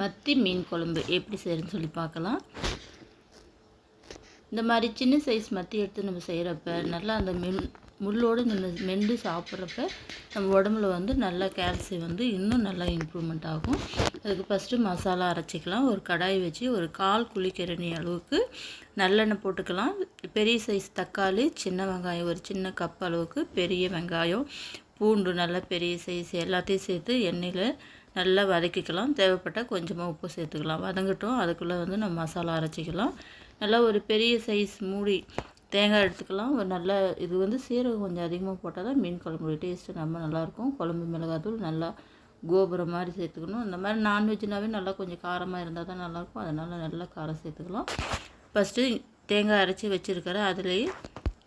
மத்தி மீன் குழம்பு எப்படி செய்யறதுன்னு சொல்லி பார்க்கலாம். இந்த மாதிரி சின்ன சைஸ் மத்தி எடுத்து நம்ம செய்கிறப்ப நல்லா அந்த மென் முள்ளோடு நம்ம மெண்டு சாப்பிட்றப்ப நம்ம உடம்புல வந்து நல்லா கால்சியம் வந்து இன்னும் நல்லா இம்ப்ரூவ்மெண்ட் ஆகும். அதுக்கு ஃபஸ்ட்டு மசாலா அரைச்சிக்கலாம். ஒரு கடாய் வச்சு ஒரு கால் குளிக்கிறணி அளவுக்கு நல்லெண்ணெய் போட்டுக்கலாம். பெரிய சைஸ் தக்காளி சின்ன வெங்காயம் ஒரு சின்ன கப் அளவுக்கு பெரிய வெங்காயம் பூண்டு நல்லா பெரிய சைஸ் எல்லாத்தையும் சேர்த்து எண்ணெயில் நல்லா வதக்கிக்கலாம். தேவைப்பட்டால் கொஞ்சமாக உப்பு சேர்த்துக்கலாம். வதங்கட்டும். அதுக்குள்ளே வந்து நம்ம மசாலா அரைச்சிக்கலாம். நல்லா ஒரு பெரிய சைஸ் மூடி தேங்காய் எடுத்துக்கலாம். ஒரு நல்ல இது வந்து சீரகம் கொஞ்சம் அதிகமாக போட்டால் தான் மீன் குழம்புடைய டேஸ்ட்டு ரொம்ப நல்லாயிருக்கும். குழம்பு மிளகாத்தூள் நல்லா கோபுரம் மாதிரி சேர்த்துக்கணும். இந்த மாதிரி நான்வெஜ்னாவே நல்லா கொஞ்சம் காரமாக இருந்தால் தான் நல்லாயிருக்கும். அதனால் நல்லா காரம் சேர்த்துக்கலாம். ஃபஸ்ட்டு தேங்காய் அரைச்சி வச்சுருக்கிற அதுலேயே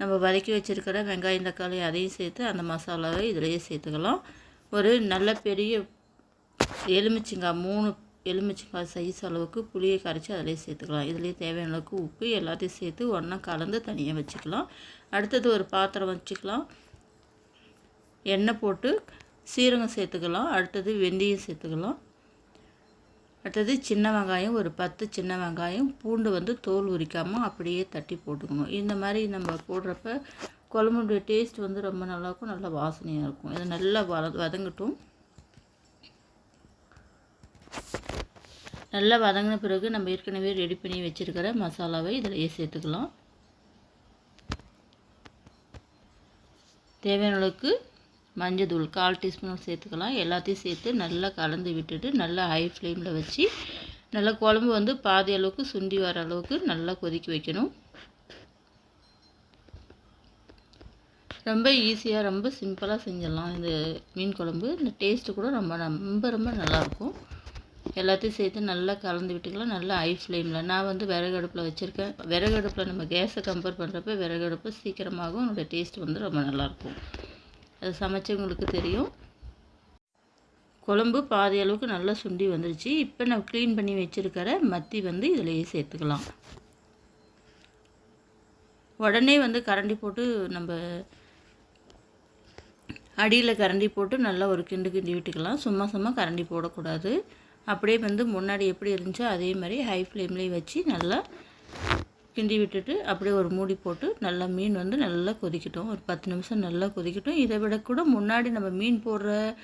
நம்ம வதக்கி வச்சுருக்கிற வெங்காயம் தக்காளி அதையும் சேர்த்து அந்த மசாலாவை இதிலையே சேர்த்துக்கலாம். ஒரு நல்ல பெரிய எலுமிச்சங்காய் மூணு எலுமிச்சங்காய் சைஸ் அளவுக்கு புளியை கரைச்சி அதிலே சேர்த்துக்கலாம். இதுலேயே தேவையான அளவுக்கு உப்பு எல்லாத்தையும் சேர்த்து ஒன்றா கலந்து தனியாக வச்சுக்கலாம். அடுத்தது ஒரு பாத்திரம் வச்சுக்கலாம். எண்ணெய் போட்டு சீரகம் சேர்த்துக்கலாம். அடுத்தது வெந்தயம் சேர்த்துக்கலாம். அடுத்தது சின்ன வெங்காயம் ஒரு பத்து சின்ன வெங்காயம் பூண்டு வந்து தோல் உரிக்காமல் அப்படியே தட்டி போட்டுக்கணும். இந்த மாதிரி நம்ம போடுறப்ப குழம்புடைய டேஸ்ட் வந்து ரொம்ப நல்லாயிருக்கும் நல்லா வாசனையாக இருக்கும். இது நல்லா வத வதங்கட்டும். நல்லா வதங்கின பிறகு நம்ம ஏற்கனவே ரெடி பண்ணி வச்சுருக்கிற மசாலாவை இதிலையே சேர்த்துக்கலாம். தேவையான அளவுக்கு மஞ்சள் கால் டீஸ்பூன் சேர்த்துக்கலாம். எல்லாத்தையும் சேர்த்து நல்லா கலந்து விட்டுட்டு நல்லா ஹை ஃப்ளேமில் வச்சு நல்லா குழம்பு வந்து பாதி அளவுக்கு சுண்டி வர அளவுக்கு நல்லா கொதிக்க வைக்கணும். ரொம்ப ஈஸியாக ரொம்ப சிம்பிளாக செஞ்சிடலாம். இந்த மீன் குழம்பு. இந்த டேஸ்ட்டு கூட ரொம்ப ரொம்ப ரொம்ப நல்லாயிருக்கும். எல்லாத்தையும் சேர்த்து நல்லா கலந்து விட்டுக்கலாம். நல்லா ஹை ஃப்ளேமில் நான் வந்து விறகு அடுப்பில் வச்சுருக்கேன். விறகு அடுப்பில் நம்ம கேஸை கம்பேர் பண்ணுறப்ப விறகு அடுப்பு சீக்கிரமாகவும் என்னோடய டேஸ்ட் வந்து ரொம்ப நல்லாயிருக்கும். அது சமைச்சவங்களுக்கு தெரியும். குழம்பு பாதி அளவுக்கு நல்லா சுண்டி வந்துருச்சு. இப்போ நான் க்ளீன் பண்ணி வச்சுருக்கிற மத்தி வந்து இதிலேயே சேர்த்துக்கலாம். உடனே வந்து கரண்டி போட்டு நம்ம அடியில் கரண்டி போட்டு நல்லா ஒரு கிண்டு கிண்டி விட்டுக்கலாம். சும்மா சும்மா கரண்டி போடக்கூடாது. அப்படியே வந்து முன்னாடி எப்படி இருந்துச்சோ அதே மாதிரி ஹை ஃப்ளேம்லேயே வச்சு நல்லா கிண்டி விட்டுட்டு அப்படியே ஒரு மூடி போட்டு நல்லா மீன் வந்து நல்லா கொதிக்கட்டும். ஒரு பத்து நிமிஷம் நல்லா கொதிக்கட்டும். இதை விட கூட முன்னாடி நம்ம மீன் போடுற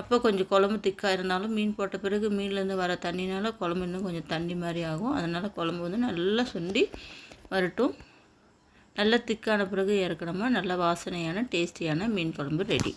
அப்போ கொஞ்சம் குழம்பு திக்காக இருந்தாலும் மீன் போட்ட பிறகு மீன்லேருந்து வர தண்ணினால குழம்பு இன்னும் கொஞ்சம் தண்ணி மாதிரி ஆகும். அதனால் குழம்பு வந்து நல்லா சுண்டி வரட்டும். நல்லா திக்கான பிறகு இறக்கணுமா? நல்ல வாசனையான டேஸ்டியான மீன் குழம்பு ரெடி